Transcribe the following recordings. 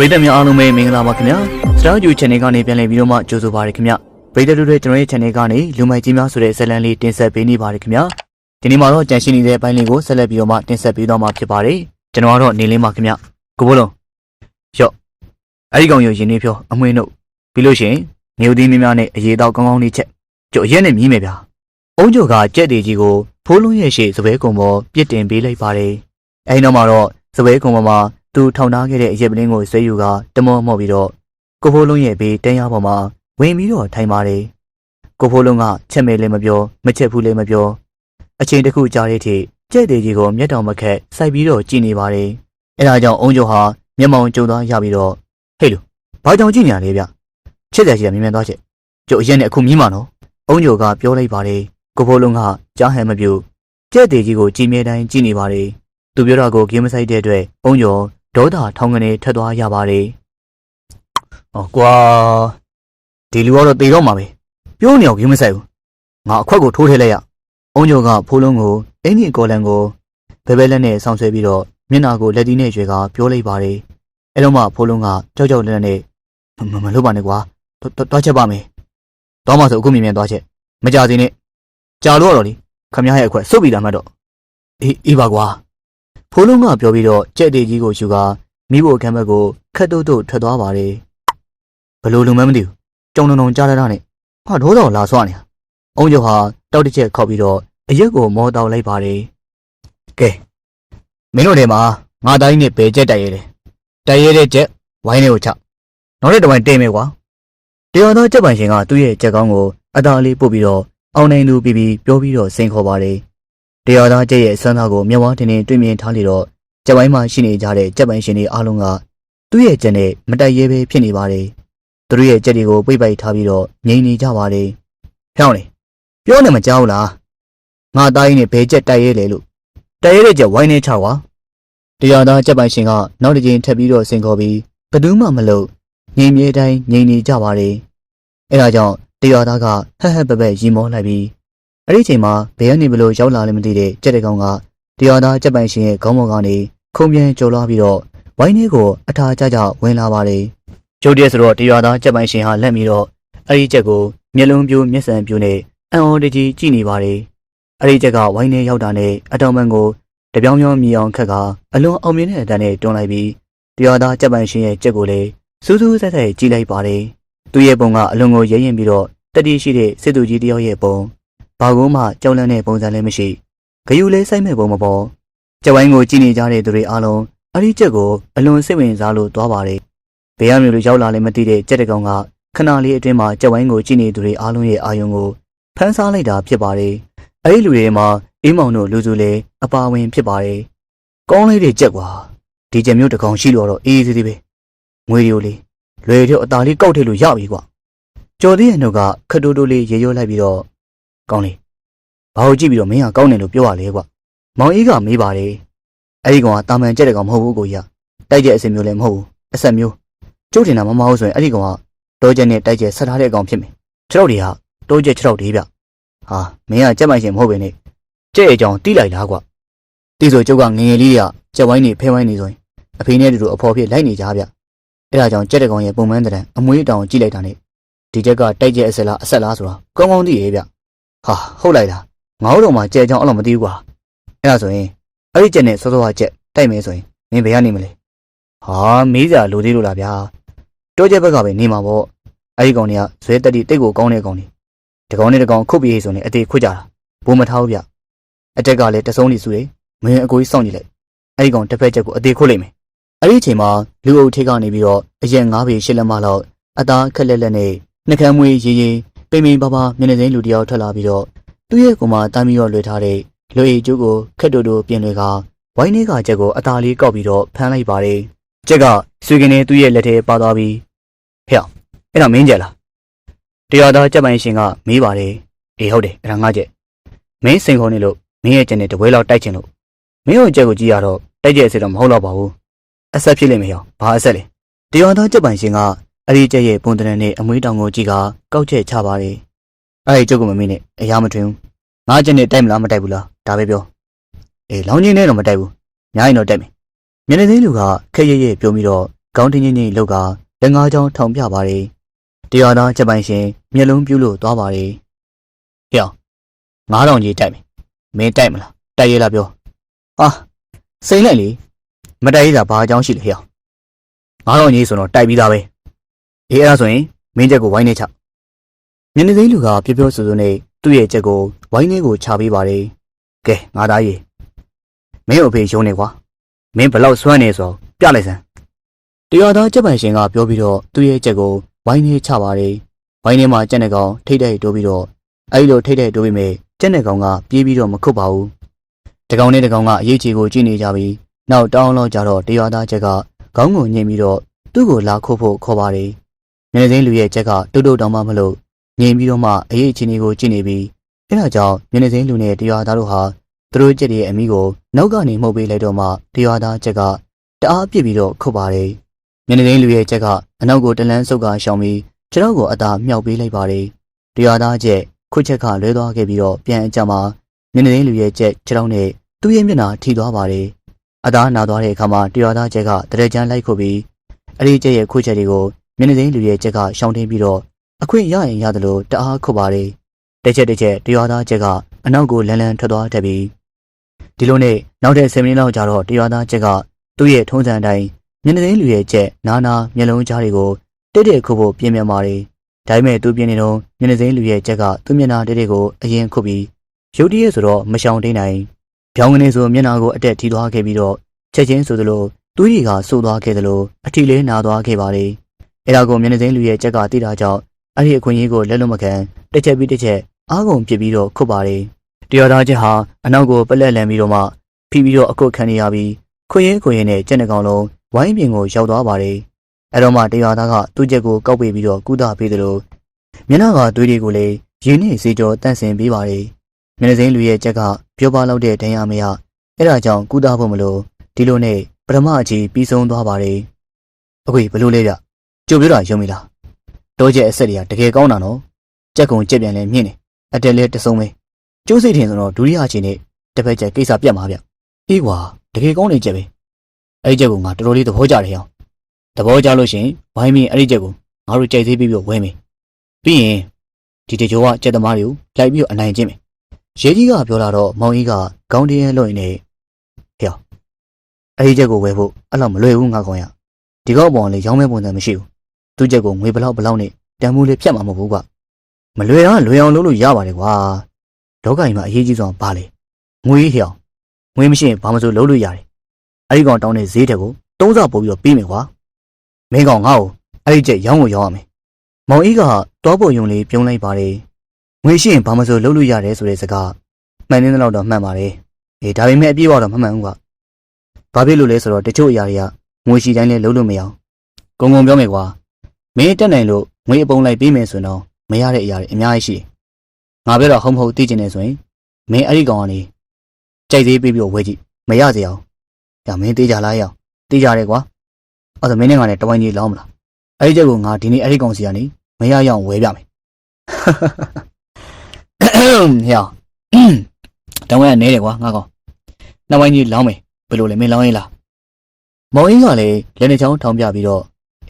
ပရိသတ်များအားလုံးပဲမင်္ဂလာပါခင်ဗျာစတားဂျူ channel ကနေပြန်လည်ပြီးတော့မှကြိုဆိုပါရခင်ဗျာပရိသတ်တို့တွေကျွန်တော်ရဲ့ channel ကနေလူမိုက်ကြီးများဆိုတဲ့ဇာတ်လမ်းလေးတင်ဆက်ပေးနေပါရခင်ဗျာဒီနေ့မှာတော့ကြံရှိနေတဲ့အပိုင်းလေးကိုဆက်လက်ပြီးတော့မှတင်ဆက်ပေးတော့မှာဖြစ်ပါတယ်ကျွန်တော်ကတော့နေလင်းပါခင်ဗျာကိုဘိုးလုံးရော့အဲ့ဒီကောင်ရောရင်နေဖြောအမွှေးနှုတ်ပြီးလို့ရှိရင်နေဦးသီးမင်းများနဲ့အရေးတော့ကောင်းကောင်းလေးချက်ကြော်ရက်နဲ့မြည်မယ်ဗျာအုံးကျော်ကကြက်တေကြီးကိုဖိုးလုံးရဲ့ရှေ့စပွဲကုံပေါ်ပြစ်တင်ပေးလိုက်ပါတယ်အဲဒီနောက်မှာတော့စပွဲကုံပေါ်မှာ သူထောင်ထားခဲ့တဲ့အရက်ပလင်းကိုဆွဲယူကတမောမော့ပြီးတော့ကိုဖိုးလုံးရဲ့ဘေးတန်းရပေါ်မှာဝင်ပြီးတော့ထိုင်ပါတယ်ကိုဖိုးလုံးကချက်မဲလည်းမပြောမချက်ဘူးလည်းမပြောအချိန်တစ်ခုကြာတဲ့အထိကြက်တေကြီးကိုမျက်တောင်မခက်စိုက်ပြီးတော့ကြည်နေပါတယ်အဲဒါကြောင့်အုံးကျော်ဟာမျက်မှောင်ကျုံသွားရပြီးတော့ဟေးလူဘာကြောင့်ကြည်နေရလဲဗျချစ်တယ်ကြီးကမြင်မြန်သွားချက်ကျုပ်အရက်နဲ့အခုမြင်မှာနော်အုံးကျော်ကပြောလိုက်ပါတယ်ကိုဖိုးလုံးကကြားဟန်မပြူကြက်တေကြီးကိုကြည်မြဲတိုင်းကြည်နေပါတယ်သူပြောတာကိုဂိမ်းမဆိုင်တဲ့အတွက်အုံးကျော် ဒေါသထောင်ကနေထက်သွားရပါတယ်။အော်ကွာဒီလူကတော့တေတော့မှာပဲ။ပြောနေအောင်ဂိမ်းမဆိုင်ဘူး။ငါအခွက်ကိုထိုးထည့်လိုက်ရ။အုံးကျော်ကဖိုးလုံးကိုအင်းကြီးကော်လန်ကိုဘဲဘဲလက်နဲ့ဆောင်းဆွဲပြီးတော့မျက်နာကိုလက်သီးနဲ့ရွှေကပြောလိုက်ပါတယ်။အဲတော့မှဖိုးလုံးကကြောက်ကြောက်လက်နဲ့မမမလုပ်ပါနဲ့ကွာ။တွားချက်ပါမယ်။တော့မှဆိုအခုမြင်မြန်သွားချက်။မကြသေးနဲ့။ကြာလို့ရတော့လေခမရရဲ့အခွက်စုပ်ပြီးတာမှတ်တော့အေးအေးပါကွာ။ ဖိုးလုံးကပြောပြီးတော့ကြက်တေကြီးကိုယူကာမိဖို့အခန်းဘက်ကိုခက်တုတ်တုတ်ထွက်သွားပါတယ်။ဘလို့လုံမမသိဘူး။ကြုံတုံတုံကြားရတာနဲ့ဟာဒိုးတော်လာဆွနေတာ။အုံးကျော်ဟာတောက်တစ်ချက်ခောက်ပြီးတော့အရက်ကိုမောတောက်လိုက်ပါတယ်။ကဲမင်းတို့ထဲမှာငါတိုင်းနဲ့ဘယ်ကြက်တိုက်ရဲလဲ။တိုက်ရဲတဲ့ကြက်ဝိုင်းလေးကိုချ။နောက်တဲ့တစ်ပိုင်းတင်မယ်ကွာ။တရားသားကြက်ပိုင်ရှင်ကသူ့ရဲ့ကြက်ကောင်းကိုအသားလေးပို့ပြီးတော့အောင်နိုင်သူပြီးပြီးပြောပြီးတော့စိန်ခေါ်ပါတယ်။ တရားသားကြက်ရဲ့အစမ်းသားကိုမျက်ဝါးထင်းထင်းတွေ့မြင်ထားလေတော့ကြက်ပိုင်းမှာရှိနေကြတဲ့ကြက်ပိုင်းရှင်တွေအားလုံးကသူ့ရဲ့ကြက်နဲ့မတိုက်ရဲပဲဖြစ်နေပါတယ်။သူတို့ရဲ့ကြက်တွေကိုပိတ်ပိုက်ထားပြီးတော့ငြိမ်နေကြပါတယ်။ဟဲ့အောင်လေပြောနေမကြောက်လား။ငါသားရင်နဲ့ဘဲကြက်တိုက်ရဲလေလို့တိုက်ရဲတဲ့ကြက်ဝိုင်းနေချကွာ။တရားသားကြက်ပိုင်းရှင်ကနောက်တစ်ကြိမ်ထပ်ပြီးတော့စင်ခေါ်ပြီးဘယ်သူမှမလုပ်ငြိမ်မြဲတိုင်းငြိမ်နေကြပါတယ်။အဲဒါကြောင့်တရားသားကဟက်ဟက်ပက်ပက်ရီမောလိုက်ပြီး အဲ့ဒီချိန်မှာဘယ်ကနေဘလို့ရောက်လာလဲမသိတဲ့ကြက်တကောင်ကတရားသားကြက်ပိုင်ရှင်ရဲ့ခေါင်းပေါ်ကနေခုံပြန်ကျော်လာပြီးတော့ဝိုင်းလေးကိုအထာကျကျဝင်လာပါတယ်။ကျုပ်တည်းဆိုတော့တရားသားကြက်ပိုင်ရှင်ဟာလက်ပြီးတော့အဲ့ဒီကြက်ကိုမျက်လုံးပြိုးမျက်စံပြိုးနဲ့အံ့ဩတကြီးကြည့်နေပါတယ်။အဲ့ဒီကြက်ကဝိုင်းလေးရောက်တာနဲ့အတောင်ပံကိုတပြောင်းပြောင်းမြည်အောင်ခက်ကအလွန်အောင်မြင်တဲ့အတန်းနဲ့တွန်းလိုက်ပြီးတရားသားကြက်ပိုင်ရှင်ရဲ့ကြက်ကိုလည်းစူးစူးဆက်ဆက်ကြည့်လိုက်ပါတယ်။သူ့ရဲ့ပုံကအလွန်ကိုရဲရင်ပြီးတော့တတိရှိတဲ့စစ်သူကြီးတယောက်ရဲ့ပုံ ဘာကုန်းမှကြောက်လန့်တဲ့ပုံစံလည်းမရှိဂယုလေးစိုက်မဲ့ပုံမပေါ်ကြက်ဝိုင်းကိုကြည့်နေကြတဲ့သူတွေအားလုံးအဲ့ဒီကြက်ကိုအလွန်စိတ်ဝင်စားလို့သွားပါတယ်ဘယ်ရမျိုးလိုရောက်လာလဲမသိတဲ့ကြက်တကောင်ကခဏလေးအတွင်းမှာကြက်ဝိုင်းကိုကြည့်နေသူတွေအားလုံးရဲ့အာယုံကိုဖမ်းဆားလိုက်တာဖြစ်ပါတယ်အဲ့ဒီလူတွေမှာအေးမောင်တို့လူစုလည်းအပါဝင်ဖြစ်ပါတယ်ကောင်းလေးတွေကြက်ကွာဒီကြက်မျိုးတကောင်ရှိလို့တော့အေးသေးသေးပဲငွေတွေကိုလေလွယ်တော့အตาလေးကောက်ထည့်လို့ရပြီကွာကျော်သေးရဲ့နှုတ်ကခက်တိုးတိုးလေးရေရွလိုက်ပြီးတော့ ကောင်းလေဘာလို့ကြည့်ပြီးတော့မင်းကကောင်းတယ်လို့ပြောရလဲကွာမောင်အေးကမေးပါတယ်အဲ့ဒီကောင်ကတာမန်ကြက်တဲ့ကောင်မဟုတ်ဘူးကိုကြီးကတိုက်ကျက်အစင်မျိုးလည်းမဟုတ်ဘူးအဆက်မျိုးကျုပ်တင်တာမမဟုတ်ဆိုရင်အဲ့ဒီကောင်ကတောကျက်နဲ့တိုက်ကျက်ဆက်ထားတဲ့အကောင်ဖြစ်မယ်ခြေထောက်တွေကတောကျက်ခြေထောက်တွေဗျဟာမင်းကကြက်မိုင်ရှင်မဟုတ်ပဲနဲ့ကြက်ရဲ့အကြောင်းတီးလိုက်လားကွာတီးဆိုကျုပ်ကငငယ်လေးကကြက်ဝိုင်းနေဖဲဝိုင်းနေဆိုရင်အဖေနဲ့တူတူအဖော်ဖြစ်လိုက်နေကြဗျအဲ့ဒါကြောင့်ကြက်တဲ့ကောင်ရဲ့ပုံမှန်တဲ့အမွေးတောင်ကြည့်လိုက်တာနဲ့ဒီချက်ကတိုက်ကျက်အဆက်လားအဆက်လားဆိုတာကောင်းကောင်းသိရဲ့ဗျ ဟာဟုတ်လိုက်လားငါတို့တော့မှကြဲချောင်းအဲ့လိုမသိဘူးကွာအဲ့ဒါဆိုရင်အဲ့ဒီကြက်နဲ့စောစောကကြက်တိုက်မယ်ဆိုရင်မင်းဘယ်ကနေမလဲဟာမေးစရာလိုသေးလို့လားဗျာတိုးကျက်ဘက်ကပဲနေမှာပေါ့အဲ့ဒီကောင်တွေကဇွဲတက်တိတိတ်ကိုကောင်းတဲ့ကောင်တွေတကောင်နဲ့တကောင်ခုတ်ပြီးဆိုရင်အသေးခွတ်ကြတာဘိုးမထားဘူးဗျအတက်ကလည်းတဆုံးနေစုတယ်မင်းအကိုကြီးစောင့်ကြည့်လိုက်အဲ့ဒီကောင်တစ်ဖက်ချက်ကိုအသေးခွတ်လိုက်မယ်အဲ့ဒီအချိန်မှာလူအုပ်ထိပ်ကနေပြီးတော့အရက်ငါးပေရှစ်လက်မလောက်အသားခက်လက်လက်နဲ့နှကမ်းမွေးရေးရေး ပိမ့်ပိမ့်ပါပါမျက်နှာစိမ်းလူတယောက်ထွက်လာပြီးတော့သူ့ရဲ့ကောင်မတမ်းပြီးတော့လွှဲထားတဲ့လူအိတ်ကျိုးကိုခက်တူတူပြင်လွှဲကဝိုင်းနေကချက်ကိုအသားလေးကောက်ပြီးတော့ဖမ်းလိုက်ပါတယ်။ချက်ကဆွေကင်းနေသူ့ရဲ့လက်ထဲပါသွားပြီးဟဲ့အဲ့ဒါမင်းကြက်လားတရားသားကြက်ပိုင်ရှင်ကမေးပါတယ်။အေးဟုတ်တယ်အဲ့ဒါငါကြက်မင်းစိန်ခေါ်နေလို့မင်းရဲ့ချက်နဲ့တပွဲလောက်တိုက်ချင်လို့မင်းရဲ့ချက်ကိုကြည့်ရတော့တိုက်ကျက်စေတော့မဟုတ်တော့ပါဘူး။အဆက်ဖြစ်လိမ့်မယ်ဟောဘာအဆက်လဲတရားသားကြက်ပိုင်ရှင်က အဲ့ဒီကျက်ရဲ့ပုံတရံနဲ့အမွေးတောင်ကိုကြည့်ကကောက်ချက်ချပါတယ်။အဲ့ဒီကျုပ်ကမမင်းနဲ့အရာမထွင်ဘူး။ငါကျက်နဲ့တိုက်မလားမတိုက်ဘူးလားဒါပဲပြော။အေးလောင်းချင်းနဲ့တော့မတိုက်ဘူး။ညာရင်တော့တိုက်မယ်။မျက်နှာသိလူကခက်ရဲရဲပြောပြီးတော့ခေါင်းတင်းကြီးကြီးလောက်ကလက်ငါးချောင်းထောင်ပြပါတယ်တရားသားချက်ပိုင်ရှင်မျက်လုံးပြူးလို့သွားပါတယ်ဟေ့ငါးတောင်ကြီးတိုက်မယ်မင်းတိုက်မလားတိုက်ရလားပြောဟာစိမ့်လိုက်လေမတိုက်ရတာဘာအကြောင်းရှိလဲဟေ့ငါးတောင်ကြီးဆိုတော့တိုက်ပြီးသားပဲ အေးအဲ့ဒါဆိုရင်မင်းချက်ကိုဝိုင်းနေချမျက်နှာသိမ်းလူကပြောပြောဆိုဆိုနဲ့သူ့ရဲ့ချက်ကိုဝိုင်းနေကိုချပေးပါတယ်ကဲငါသားကြီးမင်း့အဖေရုံးနေကွာမင်းဘလောက်စွမ်းနေဆိုပြလိုက်စမ်းတရားသားချက်ပိုင်ရှင်ကပြောပြီးတော့သူ့ရဲ့ချက်ကိုဝိုင်းနေချပါတယ်ဝိုင်းနေမှာကြက်နေကောင်ထိတ်တဲ့တိုးပြီးတော့အဲ့လိုထိတ်တဲ့တိုးပြီးမဲ့ကြက်နေကောင်ကပြေးပြီးတော့မခုတ်ပါဘူးတကောင်နဲ့တကောင်ကအရေးချီကိုကြည့်နေကြပြီးနောက်တောင်းလောက်ကြတော့တရားသားချက်ကခေါင်းကိုညှင်ပြီးတော့သူ့ကိုလာခုတ်ဖို့ခေါ်ပါတယ် မျက်နှာသိမ်းလူရဲ့ချက်ကတုတ်တုတ်တောင်းမှမလို့ငြိမ်ပြီးတော့မှအရေးချီနေကိုကြည့်နေပြီးအဲဒါကြောင့်မျက်နှာသိမ်းလူနဲ့တရားသားတို့ဟာသူတို့ချက်ရဲ့အမိကိုနောက်ကနေမှုတ်ပေးလိုက်တော့မှတရားသားချက်ကတအားပြစ်ပြီးတော့ခုတ်ပါတယ်မျက်နှာသိမ်းလူရဲ့ချက်ကအနောက်ကိုတလန်းဆုပ်ကရှောင်ပြီးခြေထောက်ကိုအသာမြောက်ပေးလိုက်ပါတယ်တရားသားချက်ခုတ်ချက်ကလွဲသွားခဲ့ပြီးတော့ပြန်အကြမှာမျက်နှာသိမ်းလူရဲ့ချက်ခြေထောက်နဲ့သူ့ရဲ့မျက်နှာထိသွားပါတယ်အသားနာသွားတဲ့အခါမှာတရားသားချက်ကတရကြမ်းလိုက်ခုတ်ပြီးအဲ့ဒီချက်ရဲ့ခုတ်ချက်တွေကို မျက်နှာသိမ်းလူရဲ့ချက်ကရှောင်တင်းပြီးတော့အခွင့်ရရင်ရတယ်လို့တအားခုတ်ပါတယ်တစ်ချက်တစ်ချက်တရားသားချက်ကအနောက်ကိုလန်းလန်းထွက်သွားတတ်ပြီးဒီလိုနဲ့နောက်တဲ့10မိနစ်လောက်ကြာတော့တရားသားချက်ကသူ့ရဲ့ထုံးစံအတိုင်းမျက်နှာသိမ်းလူရဲ့ချက်နာနာမျက်လုံးကြားတွေကိုတိတ်တိတ်ခုတ်ဖို့ပြင်ပြန်ပါတယ်ဒါပေမဲ့သူပြင်းနေတော့မျက်နှာသိမ်းလူရဲ့ချက်ကသူ့မျက်နှာတိတ်တိတ်ကိုအရင်ခုတ်ပြီးရုတ်တရက်ဆိုတော့မရှောင်တိန်နိုင်ပြောင်းကနေဆိုမျက်နှာကိုအတက်ထီသွားခဲ့ပြီးတော့ချက်ချင်းဆိုသလိုသွေးတွေကဆိုးသွားခဲ့သလိုအထီလေးနာသွားခဲ့ပါတယ် အဲဒါကိုမျက်နှာသိမ်းလူရဲ့ချက်ကသိတာကြောင့်အဲ့ဒီအခွင့်အရေးကိုလက်လွတ်မခံတစ်ချက်ပြီးတစ်ချက်အားကုန်ပြစ်ပြီးတော့ခုတ်ပါတယ်တရားသားချက်ဟာအနောက်ကိုပလက်လန်ပြီးတော့မှဖိပြီးတော့အကုတ်ခံနေရပြီးခွေရင်ခွေရင်နဲ့ကြက်နှကောင်လုံးဝိုင်းပြင်ကိုရောက်သွားပါတယ်အဲ့တော့မှတရားသားကသူ့ချက်ကိုကောက်ပေးပြီးတော့ကုသပေးတယ်လို့မျက်နှာကသွေးတွေကိုလည်းရင်းနှီးစေကြောတန့်စင်ပေးပါတယ်မျက်နှာစိမ်းလူရဲ့ချက်ကပြောပါလောက်တဲ့ဒဏ်ရာမရအဲ့ဒါကြောင့်ကုသဖို့မလို့ဒီလိုနဲ့ပထမအကြီးပြီးဆုံးသွားပါတယ်အခွေဘလို့လဲဗျ ကြုတ်ပြောတာယုံမိလားတော့ကျက်အဆက်တွေကတကယ်ကောင်းတာနော်ကြက်ကုံကြက်ပြန်လဲမြင့်နေအတက်လဲတဆုံးပဲကျိုးစိတ်ထင်ဆိုတော့ဒုတိယအချိန်နဲ့တစ်ဖက်ကျက်ကိစ္စပြတ်မှာဗျအေးကွာတကယ်ကောင်းနေကြက်ပဲအဲ့ဒီကြက်ကငါတော်တော်လေးသဘောကျတယ်ဟောင်းသဘောကျလို့ရှင်ဝိုင်းမင်းအဲ့ဒီကြက်ကိုငါတို့ကြိုက်သေးပြီးပြီးဝဲမယ်ပြီးရင်ဒီတကြောကကြက်သမားတွေကိုလိုက်ပြီးတော့အနိုင်ကျင့်မယ်ရဲကြီးကပြောလာတော့မောင်ကြီးကခေါင်းတင်းရဲလွှင့်နေဟောင်းအဲ့ဒီကြက်ကိုဝဲဖို့အဲ့လောက်မလွယ်ဘူးငါကောင်ရဒီကောက်ပေါ်လေးရောင်းမဲ့ပုံစံမရှိဘူး သူ့ကြက်ကိုငွေဘလောက်ဘလောက်နဲ့တန်ဖိုးလေးဖြတ်မှာမဟုတ်ဘူးကွာမလွယ်တော့လွယ်အောင်လုပ်လို့ရပါတယ်ကွာလောကကြီးမှာအရေးကြီးဆုံးဘာလဲငွေဟျောင်ငွေမရှိရင်ဘာမှမဆိုလုပ်လို့ရတယ်အဲ့ဒီကောင်တောင်းတဲ့ဈေးတက်ကိုသုံးစားပို့ပြီးတော့ပြီးမယ်ကွာမင်းကောင်ငါ့ကိုအဲ့ဒီချက်ရောင်းကိုရောင်းရမယ်မောင်အေးကတောပေါ်ယုံလေးပြုံးလိုက်ပါတယ်ငွေရှိရင်ဘာမှမဆိုလုပ်လို့ရတယ်ဆိုတဲ့စကားမှန်နေတဲ့လောက်တော့မှန်ပါတယ်အေးဒါပေမဲ့အပြည့်အဝတော့မမှန်ဘူးကွာဘာဖြစ်လို့လဲဆိုတော့တချို့အရာတွေကငွေရှိတိုင်းလည်းလုပ်လို့မရအောင်ဂုံဂုံပြောမယ်ကွာ မင်းတက်နိုင်လို့ငွေအပုံလိုက်ပေးမယ်ဆိုတော့မရတဲ့အရာတွေအများကြီးရှိတယ်။ငါပြောတော့ဟုတ်မဟုတ်သိချင်နေဆိုရင်မင်းအဲ့ဒီကောင်ကနေကြိုက်သေးပြီးပြီးဝဲကြည့်မရစေအောင်။ဒါမင်းသေးကြလားရအောင်။သေးကြတယ်ကွာ။အဲ့ဒါမင်းနဲ့ငါနဲ့တဝိုင်းကြီးလောင်းမလား။အဲ့ဒီချက်ကိုငါဒီနေ့အဲ့ဒီကောင်စီကနေမရရအောင်ဝဲပြမယ်။ဟဲ့။တဝိုင်းကနေတယ်ကွာငါကောင်။နှစ်ဝိုင်းကြီးလောင်းမယ်ဘယ်လိုလဲမင်းလောင်းရင်လား။မောင်ကြီးကလည်းလက်နဲ့ချောင်းထောင်ပြပြီးတော့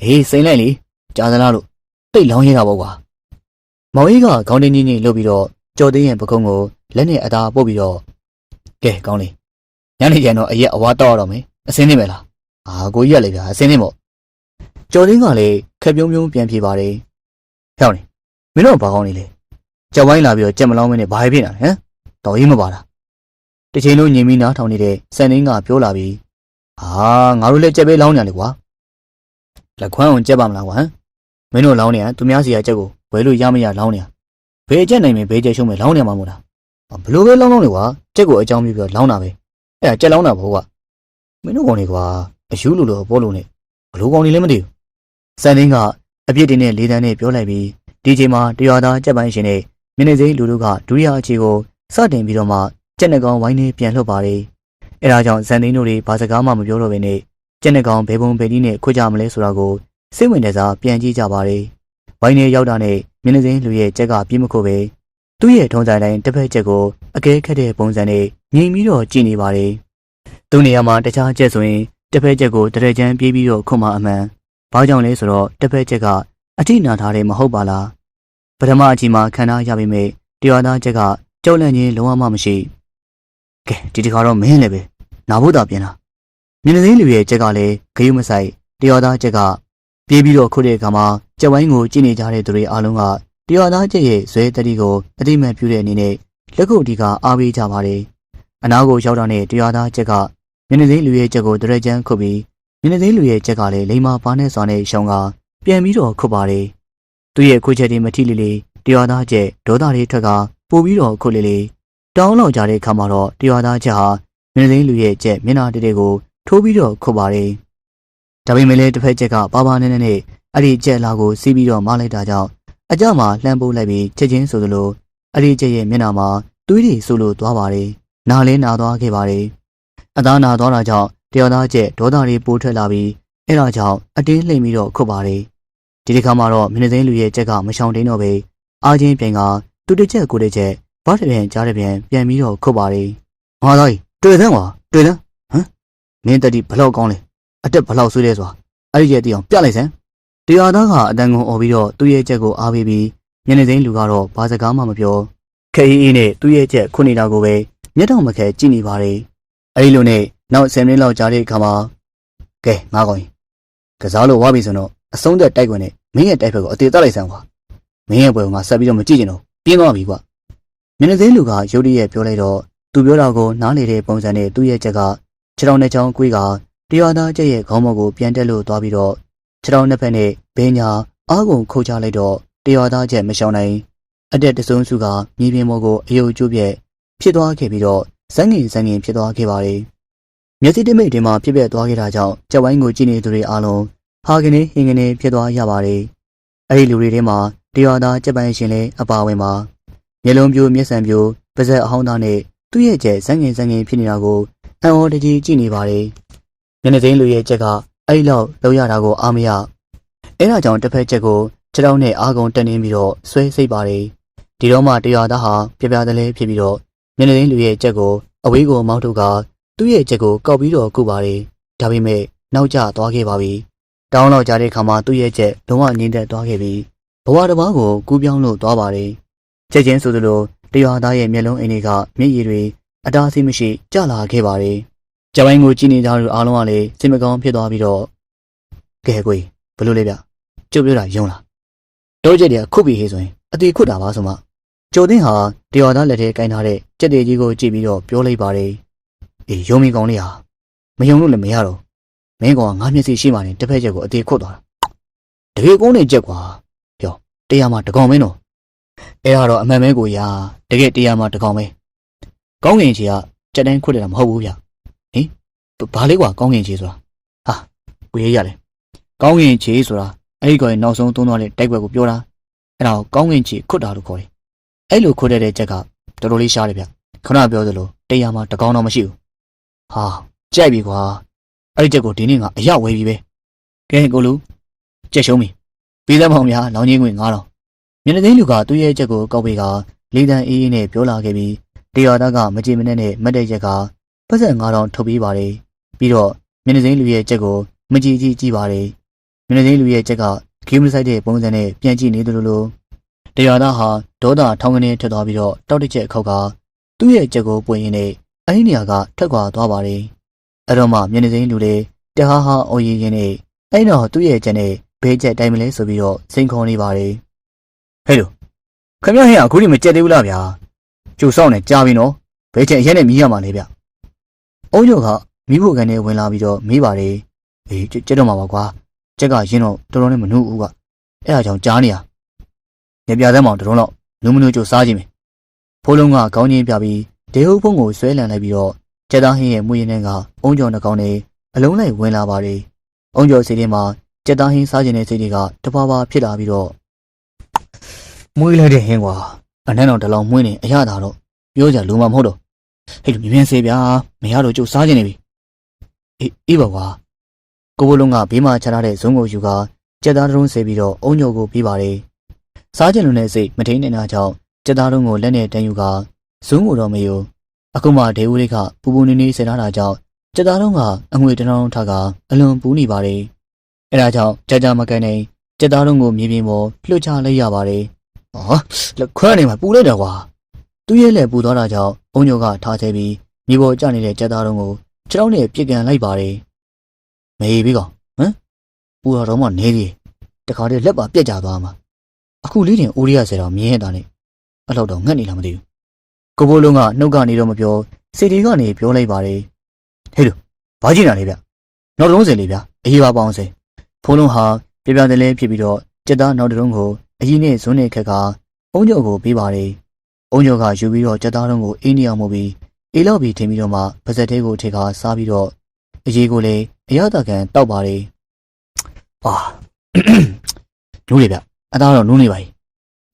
အေးစိမ့်လိုက်လေ ကြားသလားလို့တိတ်လောင်းရတာပေါ့ကွာမောင်ကြီးကခေါင်းတင်းကြီးကြီးလှုပ်ပြီးတော့ကြော်သိရင်ပကုံးကိုလက်နဲ့အသာပုတ်ပြီးတော့ကဲကောင်းလေညနေကျန်တော့အရက်အဝါတော့ရတော့မယ်အစင်းနေမယ်လားအာကိုကြီးရလေဗျာအစင်းနေမို့ကြော်သိန်းကလည်းခက်ပြုံးပြုံးပြန်ပြေးပါတယ်ဟဲ့နေမင်းတို့ဘာကောင်းနေလဲကြောက်ဝိုင်းလာပြီးတော့ကြက်မလောင်းမင်းနဲ့ဘာဖြစ်နေတာလဲဟမ်တော်ကြီးမပါလားတစ်ချိန်လုံးညင်ပြီးနားထောင်နေတဲ့စံသိန်းကပြောလာပြီးအာငါတို့လည်းကြက်ပဲလောင်းနေတယ်ကွာ လက်ခွမ်းအောင်ကြက်ပါမလားကွာဟမ်မင်းတို့လောင်းနေရသူများစီကကြက်ကိုဝယ်လို့ရမရလောင်းနေရဘယ်ကြက်နိုင်မင်းဘယ်ကြက်ရှုံးမယ်လောင်းနေမှာမို့လားဘလို့ပဲလောင်းလောင်းလေကွာကြက်ကိုအကြောင်းပြပြီးလောင်းတာပဲအဲ့ဒါကြက်လောင်းတာဘောကွာမင်းတို့ကောင်တွေကွာအယူလိုလိုပေါ်လို့နေဘလို့ကောင်တွေလည်းမသိဘူးစန်တင်းကအပြစ်တင်တဲ့လေးတန်းနဲ့ပြောလိုက်ပြီးဒီချိန်မှာတရွာသားကြက်ပိုင်းရှင်နဲ့မင်းနေစိလူတို့ကဒုတိယအခြေကိုစတင်ပြီးတော့မှကြက်နှကောင်ဝိုင်းနေပြန်လှုပ်ပါတယ်အဲဒါကြောင့်ဇန်သိန်းတို့တွေဘာစကားမှမပြောတော့ဘဲနဲ့ ကျက်နှကောင်ဘဲပုံဘဲဒီနဲ့ခွကြမလဲဆိုတာကိုစိတ်ဝင်တဲ့စားပြန်ကြည့်ကြပါတယ်။ဝိုင်းနေရောက်တာနဲ့မျက်နှာစင်းလူရဲ့ကြက်ကပြင်းမခုပဲသူ့ရဲ့ထုံးစံတိုင်းတစ်ဖက်ချက်ကိုအကဲခတ်တဲ့ပုံစံနဲ့မြင်ပြီးတော့ကြည့်နေပါတယ်။သူ့နေရာမှာတခြားချက်ဆိုရင်တစ်ဖက်ချက်ကိုတရကြမ်းပြေးပြီးတော့ခုမှအမှန်။ဘာကြောင့်လဲဆိုတော့တစ်ဖက်ချက်ကအထိနာထားတယ်မဟုတ်ပါလား။ပထမအချိန်မှာခံထားရပေမဲ့တရားသားချက်ကကြောက်လန့်ခြင်းလုံးဝမှမရှိ။ကဲဒီတခါတော့မင်းလည်းပဲနာဖို့တာပြင်လား။ မြင်းသိန်းလူရဲ့ချက်ကလည်းဂယုမဆိုင်တရားသားချက်ကပြေးပြီးတော့ခုတဲ့အခါမှာကြက်ဝိုင်းကိုကြည့်နေကြတဲ့သူတွေအားလုံးကတရားသားချက်ရဲ့ဇွဲတတိကိုအတိမတ်ပြုတဲ့အနေနဲ့လက်ခုပ်ဒီကအားပေးကြပါတယ်။အနာကိုရောက်တော့တဲ့တရားသားချက်ကမြင်းသိန်းလူရဲ့ချက်ကိုတရက်ချမ်းခုတ်ပြီးမြင်းသိန်းလူရဲ့ချက်ကလည်းလိမ္မာပါနဲ့စွာနဲ့ရှောင်းကပြန်ပြီးတော့ခုတ်ပါတယ်။သူ့ရဲ့ခွေချက်တွေမထိလေလေတရားသားချက်ဒေါသတွေထွက်ကပို့ပြီးတော့ခုတ်လေလေတောင်းလောက်ကြတဲ့ခါမှာတော့တရားသားချက်ဟာမြင်းသိန်းလူရဲ့ချက်မျက်နှာတည်းကို ထိုးပြီးတော့ခုတ်ပါတယ်။ဒါပေမဲ့လည်းတစ်ဖက်ချက်ကပါပါနဲ့နဲ့နဲ့အဲ့ဒီချက်လာကိုစီးပြီးတော့မလိုက်တာကြောင့်အကြမှာလှမ်းပိုးလိုက်ပြီးချက်ချင်းဆိုသလိုအဲ့ဒီချက်ရဲ့မျက်နှာမှာသွေးတွေဆူလို့သွားပါတယ်။နားလဲနာသွားခဲ့ပါတယ်။အသားနာသွားတာကြောင့်တရားသားချက်ဒေါသတွေပိုးထွက်လာပြီးအဲ့ဒါကြောင့်အတင်းလှိမ့်ပြီးတော့ခုတ်ပါတယ်။ဒီဒီခါမှာတော့မင်းသိန်းလူရဲ့ချက်ကမရှောင်တိန်တော့ပဲအားချင်းပြန်ကသူတစ်ချက်ကိုတစ်ချက်ဘာတစ်ပြန်ကြားတစ်ပြန်ပြန်ပြီးတော့ခုတ်ပါတယ်။ဟာသားကြီးတွေ့သန်းကွာတွေ့သန်း ဟမ်မင်းတတိဘလောက်ကောင်းလဲအတက်ဘလောက်ဆွေးလဲဆိုတာအဲ့ဒီရဲ့တီအောင်ပြလိုက်စမ်းတရားသားကအတန်ကုန်អော်ပြီးတော့သူ့ရဲ့ချက်ကိုအားပေးပြီးညနေသိန်းလူကတော့ဘာစကားမှမပြောခဲအေးအေးနဲ့သူ့ရဲ့ချက်ခုနေတာကိုပဲမျက်တောင်မခဲကြည့်နေပါတယ်အဲ့ဒီလိုနဲ့နောက်10မိနစ်လောက်ကြာတဲ့အခါမှာကဲငါကောင်းရင်ကစားလို့ဝါပြီဆိုတော့အဆုံးသက်တိုက်ခွင်နဲ့မင်းရဲ့တိုက်ဖက်ကိုအသေးတက်လိုက်စမ်းကွာမင်းရဲ့ပွဲကိုငါဆက်ပြီးတော့မကြည့်ချင်တော့ပြင်းသွားပြီကွာမျက်နှာသိန်းလူကရုတ်တရက်ပြောလိုက်တော့သူပြောတာကိုနားလေတဲ့ပုံစံနဲ့သူ့ရဲ့ချက်က ခြေထောက်နဲ့ချောင်းကွေးကတရားသားချက်ရဲ့ခေါင်းမောက်ကိုပြန်တက်လို့သွားပြီးတော့ခြေထောက်နှစ်ဖက်နဲ့ဘင်းညာအားကုန်ခုတ်ချလိုက်တော့တရားသားချက်မရှောင်နိုင်အတက်တစုံစုကမြေပြင်ပေါ်ကိုအယုတ်ကျိုးပြက်ဖြစ်သွားခဲ့ပြီးတော့ဇန်ငင်ဇန်ငင်ဖြစ်သွားခဲ့ပါတယ်မျက်စိတမိတ်တင်မှာဖြစ်ပျက်သွားခဲ့တာကြောင့်ကြက်ဝိုင်းကိုကြည့်နေသူတွေအားလုံးဟာကနေဟင်ကနေဖြစ်သွားရပါတယ်အဲ့ဒီလူတွေထဲမှာတရားသားကြက်ပိုင်ရှင်လည်းအပါဝင်ပါမျက်လုံးပြိုမျက်စံပြိုပါဇက်အဟောင်းသားနဲ့သူ့ရဲ့ကျက်ဇန်ငင်ဇန်ငင်ဖြစ်နေတာကို အံ့ဩတကြီးကြည့်နေပါတယ်မျက်နှာသိန်းလူရဲ့ကျက်ကအဲ့လောက်လောက်ရတာကိုအားမရအဲ့ဒါကြောင့်တစ်ဖက်ချက်ကိုခြေထောက်နဲ့အာကုံတက်နေပြီးတော့ဆွဲစိတ်ပါတယ်ဒီတော့မှတရားသားဟာပြပြတလဲဖြစ်ပြီးတော့မျက်နှာသိန်းလူရဲ့ချက်ကိုအဝေးကိုမောင်းထုတ်ကသူ့ရဲ့ချက်ကိုကောက်ပြီးတော့ကုပါတယ်ဒါပေမဲ့နောက်ကျသွားခဲ့ပါပြီတောင်းလောက်ကြတဲ့ခါမှာသူ့ရဲ့ချက်လုံးဝငြင်းသက်သွားခဲ့ပြီးဘဝတစ်ပါးကိုကူးပြောင်းလို့သွားပါတယ်ချက်ချင်းဆိုသလိုတရားသားရဲ့မျက်လုံးအိမ်တွေကမျက်ရည်တွေ အတားအဆီးမရှိကျလာခဲ့ပါတယ်ကြပိုင်းကိုကြည့်နေကြတဲ့အားလုံးကလည်းစိတ်မကောင်းဖြစ်သွားပြီးတော့ကဲကွေဘလို့လဲဗျကျုပ်ပြောတာယုံလားတိုးချက်တွေကခုတ်ပြီးဟေးဆိုရင်အသေးခွတ်တာပါဆိုမှကျိုသိန်းဟာတရားသားလက်ထဲကင်ထားတဲ့ကြက်တေကြီးကိုကြည့်ပြီးတော့ပြောလိုက်ပါတယ်အေးယုံမီကောင်လေးဟာမယုံလို့လည်းမရတော့မင်းကောင်ကငါမျက်စိရှိမှနေတစ်ဖက်ချက်ကိုအသေးခွတ်သွားတာတကယ်ကုန်းနေချက်ကွာပြောတရားမှတကောင်မင်းတော့အဲ့ဒါတော့အမှန်ပဲကိုရာတကယ်တရားမှတကောင်ပဲ ကောင်းငင်ချီကကြက်တိုင်းခွတ်တယ်တာမဟုတ်ဘူးဗျဟင်ဘာလေးကွာကောင်းငင်ချီဆိုတာဟာကိုရေးရတယ်ကောင်းငင်ချီဆိုတာအဲ့ဒီကောင်ရဲ့နောက်ဆုံးသုံးသွားတဲ့တိုက်ွက်ကိုပြောတာအဲ့ဒါကိုကောင်းငင်ချီခွတ်တာလို့ခေါ်တယ်အဲ့လိုခွတ်တဲ့ချက်ကတော်တော်လေးရှားတယ်ဗျခုနပြောသလိုတရားမှတကောင်တော့မရှိဘူးဟာကြိုက်ပြီကွာအဲ့ဒီချက်ကိုဒီနေ့ကအရဝဲပြီပဲကဲကိုလူကြက်ရှုံးပြီပေးသမောင်များလောင်းချင်းဝင်9000မျက်နှာသိန်းလူကသူ့ရဲ့ချက်ကိုကောက်ပေးကလေးတန်းအေးအေးနဲ့ပြောလာခဲ့ပြီး တရားသားကမကြည်မနဲ့နဲ့မတ်တဲ့ချက်ကပတ်စံ9000ထုတ်ပေးပါတယ်ပြီးတော့မျက်နှာသိန်းလူရဲ့ချက်ကိုမကြည်ကြည့်ကြည့်ပါတယ်မျက်နှာသိန်းလူရဲ့ချက်ကဂိမ်းမဆိုင်တဲ့ပုံစံနဲ့ပြန်ကြည့်နေသလိုလိုတရားသားဟာဒေါသထောင်းကနေထွက်သွားပြီးတော့တောက်တစ်ချက်ခောက်ကသူ့ရဲ့ချက်ကိုပွင့်ရင်းနဲ့အဲ့ဒီနေရာကထွက်ခွာသွားပါတယ်အဲ့တော့မှမျက်နှာသိန်းလူလေးတဟားဟာအိုရင်ရင်နဲ့အဲ့တော့သူ့ရဲ့ချက်နဲ့ဘေးချက်တိုင်းမလဲဆိုပြီးတော့စိန်ခေါ်နေပါတယ်ဟဲ့လိုခမရဟင်အခုဒီမကြက်သေးဘူးလားဗျာ ကျုပ်ဆောင်နေကြားပြီနော်ဘဲချက်ရဲနဲ့မြည်ရမှာလေဗျအုံးကျော်ကမိဖို့ကန်နဲ့ဝင်လာပြီးတော့မေးပါတယ်အေးကြက်တော့မှာပါကွာကြက်ကရင်းတော့တော်တော်နဲ့မနှုတ်ဘူးကအဲ့ဒါကြောင့်ကြားနေရညပြတဲ့မောင်တရုံးတော့လူမနုကျုပ်စားကြည့်မယ်ဖိုးလုံးကခေါင်းချင်းပြပြီးဒေဟုတ်ဖုံးကိုဆွဲလန်လိုက်ပြီးတော့ကြက်သားဟင်းရဲ့မွေးရင်းနဲ့ကအုံးကျော်နှကောင်နဲ့အလုံးလိုက်ဝင်လာပါတယ်အုံးကျော်စီထဲမှာကြက်သားဟင်းစားကျင်တဲ့စိတ်တွေကတပွားပွားဖြစ်လာပြီးတော့မွေးလိုက်တဲ့ဟင်းကွာ အနက်တော်တလောင်မွေးနေအရသာတော့ပြောကြလူမှမဟုတ်တော့ဟဲ့လူမြင်မြင်စေဗျာမရတော့ကျုပ်စားကျင်နေပြီအေးအေးပါကွာကိုဘလုံးကဘေးမှာချထားတဲ့ဇုံးကိုယူကကြက်သားတုံးဆေးပြီးတော့အုံညိုကိုပြီးပါတယ်စားကျင်လွန်တဲ့စိတ်မထိန်နေတာကြောင့်ကြက်သားတုံးကိုလက်နဲ့တန်းယူကဇုံးကိုတော့မယူအခုမှဒေဦးလေးကပူပူနေနေဆင်ထားတာကြောင့်ကြက်သားတုံးကအငွေတနောင်းထကအလွန်ပူနေပါတယ်အဲဒါကြောင့်ကြာကြာမကန်နိုင်ကြက်သားလုံးကိုမြေပြင်ပေါ်လွှတ်ချလိုက်ရပါတယ်။ ဟာလက်ခွဲနေမှာပူလိုက်တယ်ကွာ။သူ့ရဲ့လက်ပူသွားတာကြောင့်အုံညိုကထားဆဲပြီးမြေပေါ်ကျနေတဲ့ကြက်သားလုံးကိုခြေထောက်နဲ့ပြစ်ကန်လိုက်ပါတယ်။မေးပြီးကောင်ဟမ်ပူတော့မှနေသေးတခါတည်းလက်ပါပြက်ကြသွားမှာအခုလေးတင်အိုရီယာဆယ်တော်မြင်ရတာနဲ့အဲ့လောက်တော့ငတ်နေလားမသိဘူးကိုဘိုးလုံးကနှုတ်ကနေတော့မပြောစိတ်တွေကနေပြောလိုက်ပါတယ်ဟေးလူဘာကြည့်တာလဲဗျနောက်တုံးစင်လေးဗျအရေးပါပေါင်းစင်ဖုံးလုံးဟာပြပြတဲ့လဲဖြစ်ပြီးတော့ကြက်သားနောက်တုံးကို အရင်နဲ့ဇွန်းနဲ့ခက်ကအုံညိုကိုပေးပါတယ်အုံညိုကယူပြီးတော့ကြက်သားတုံးကိုအင်းနေအောင်မှုပြီးအေးလောက်ပြီးထင်ပြီးတော့မှပါဇက်သေးကိုထေခါစားပြီးတော့အရေးကိုလည်းအရသာကန်တောက်ပါတယ်အာလူတွေဗျအသားတော့နူးနေပါ යි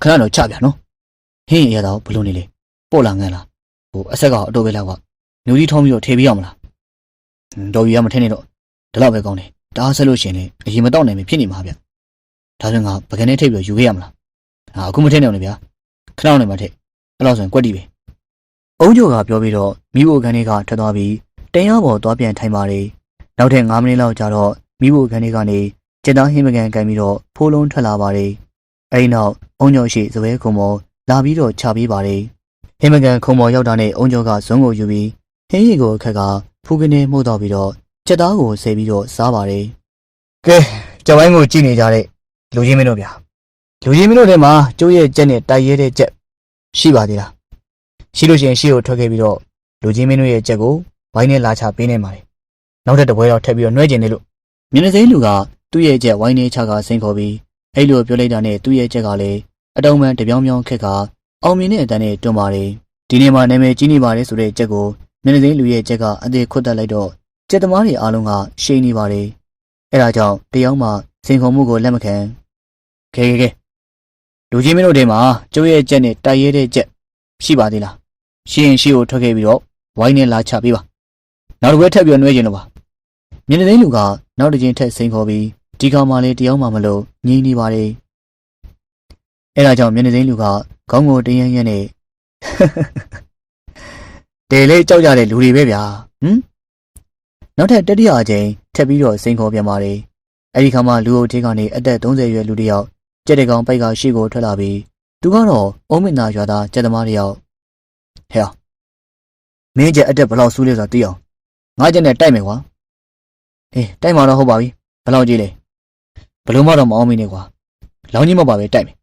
ခဏတော့ချပြနော်ဟင်းရတော့ဘလို့နေလေပို့လာငန်းလားဟိုအဆက်ကအတိုးပဲလားကွာညူကြီးထုံးပြီးတော့ထေးပြရမလားဟွန်းတော်ကြီးကမထင်းနေတော့ဒီလောက်ပဲကောင်းတယ်ဒါဆက်လို့ရှရင်လေအရင်မတော့နိုင်မဖြစ်နေမှာဗျ ဒါဆိုငါပကံနဲ့ထိပ်ပြီးတော့ယူခဲ့ရမလားဟာအခုမထင်းနေအောင်လေဗျာခဏနေမှထိပ်အဲ့လောက်ဆိုရင်ကွက်တီပဲအုံးကျော်ကပြောပြီးတော့မိဖို့ခန်းလေးကထွက်သွားပြီးတန်ရပေါ်သွားပြန်ထိုင်ပါတယ်နောက်ထပ်9မိနစ်လောက်ကြာတော့မိဖို့ခန်းလေးကနေကျက်သားဟင်းပကံကန်ပြီးတော့ဖိုးလုံးထွက်လာပါတယ်အဲဒီနောက်အုံညော်ရှိဇပွဲခုံမောလာပြီးတော့ချပေးပါတယ်ဟင်းပကံခုံမောရောက်တာနဲ့အုံညော်ကဇွန်းကိုယူပြီးဟင်းရီကိုအခက်ကဖူးကနေမှုတ်တော့ပြီးတော့ကျက်သားကိုဆယ်ပြီးတော့စားပါတယ်ကဲကြက်ဝိုင်းကိုကြည့်နေကြတဲ့ လူကြီးမင်းတို့ဗျာလူကြီးမင်းတို့ထဲမှာကျိုးရဲ့ကြက်နဲ့တိုက်ရဲတဲ့ကြက်ရှိပါသေးလားရှိလို့ရှိရင်ရှေ့ကိုထွက်ခဲ့ပြီးတော့လူကြီးမင်းတို့ရဲ့ကြက်ကိုဝိုင်းနဲ့လာချပေးနေပါတယ်နောက်ထပ်တစ်ပွဲတော့ထပ်ပြီးတော့နှွဲကျင်နေလို့မျက်နှာစိမ်းလူကသူ့ရဲ့ကြက်ဝိုင်းနဲ့ချကစိန်ခေါ်ပြီးအဲ့လိုပြောလိုက်တာနဲ့သူ့ရဲ့ကြက်ကလည်းအတုံးမှန်တပြောင်းပြောင်းခက်ကအောင်မြင်တဲ့အတန်းနဲ့တွန်းပါတယ်ဒီနေ့မှနာမည်ကြီးနေပါတယ်ဆိုတဲ့ကြက်ကိုမျက်နှာစိမ်းလူရဲ့ကြက်ကအသေးခွတ်တက်လိုက်တော့ကြက်သမားတွေအားလုံးကရှိန်နေပါတယ်အဲ့ဒါကြောင့်တယောက်မှစိန်ခေါ်မှုကိုလက်မခံ ခဲခဲခဲလူကြီးမင်းတို့ထဲမှာကျိုးရဲ့ကြက်နဲ့တိုက်ရဲတဲ့ကြက်ရှိပါသေးလားရှိရင်ရှိကိုထွက်ခဲ့ပြီးတော့ဝိုင်းနဲ့လာချပေးပါနောက်တစ်ခွဲထပ်ပြီးနှွှဲကျင်တော့ပါမျက်နှာသိမ်းလူကနောက်တစ်ချိန်ထက်စိန်ခေါ်ပြီးဒီကောင်မှလည်းတယောက်မှမလို့ငြင်းနေပါတယ်အဲ့ဒါကြောင့်မျက်နှာသိမ်းလူကခေါင်းကိုတင်းရမ်းရမ်းနဲ့တဲလေးကြောက်ကြတဲ့လူတွေပဲဗျာဟမ်နောက်ထပ်တတိယအကြိမ်ထပ်ပြီးတော့စိန်ခေါ်ပြန်ပါတယ်အဲ့ဒီခါမှလူအုပ်ထေးကနေအသက်30ရွယ်လူတစ်ယောက် ကြက်တဲ့ကောင်ပိုက်ကရှေ့ကိုထွက်လာပြီးသူကတော့အုံးမင်နာရွာသားကြက်သမားတစ်ယောက်ဟဲ့မင်းကျက်အတက်ဘယ်လောက်ဆူးလဲဆိုတာသိအောင်ငါကျက်နဲ့တိုက်မယ်ကွာအေးတိုက်မှာတော့ဟုတ်ပါပြီဘယ်လောက်ကြီးလဲဘလို့မှတော့မအောင်မင်းနဲ့ကွာလောင်းကြီးမပါပဲတိုက်မယ်